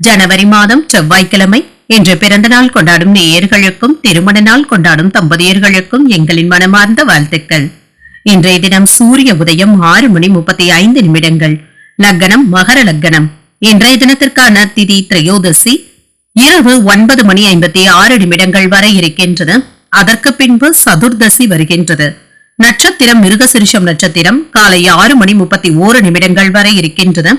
ஜனவரி மாதம் செவ்வாய்க்கிழமை இன்று பிறந்த நாள் கொண்டாடும் நேயர்களுக்கும் திருமண நாள் கொண்டாடும் தம்பதியர்களுக்கும் எங்களின் மனமார்ந்த வாழ்த்துக்கள். இன்றைய தினம் சூரிய உதயம் ஆறு மணி முப்பத்தி ஐந்து நிமிடங்கள். லக்னம் மகர லக்னம். இன்றைய தினத்திற்கான திதி திரையோதசி. இரவு ஒன்பது மணி ஐம்பத்தி ஆறு நிமிடங்கள் வரை இருக்கின்றது அதற்கு பின்பு சதுர்தசி வருகின்றது. நட்சத்திரம் மிருகசிருஷம் நட்சத்திரம் காலை ஆறு மணி முப்பத்தி ஓரு நிமிடங்கள் வரை இருக்கின்றது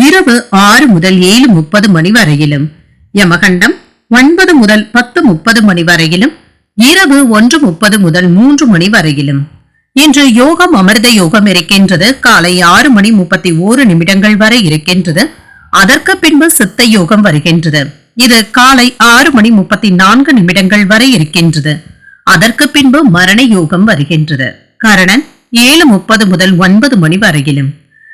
இரவு ஆறு முதல் ஏழு முப்பது மணி வரையிலும். யமகண்டம் ஒன்பது முதல் பத்து முப்பது மணி வரையிலும். இரவு ஒன்று முப்பது முதல் மூன்று மணி வரையிலும். இன்று யோகம் அமிர்த யோகம் இருக்கின்றது. காலை ஆறு மணி முப்பத்தி ஓரு நிமிடங்கள் வரை இருக்கின்றது. அதற்கு பின்பு சித்த யோகம் வருகின்றது. இது காலை ஆறு மணி முப்பத்தி நான்கு நிமிடங்கள் வரை இருக்கின்றது. அதற்கு பின்பு மரண யோகம் வருகின்றது. கரணன் ஏழு முப்பது முதல் ஒன்பது மணி வரையிலும்.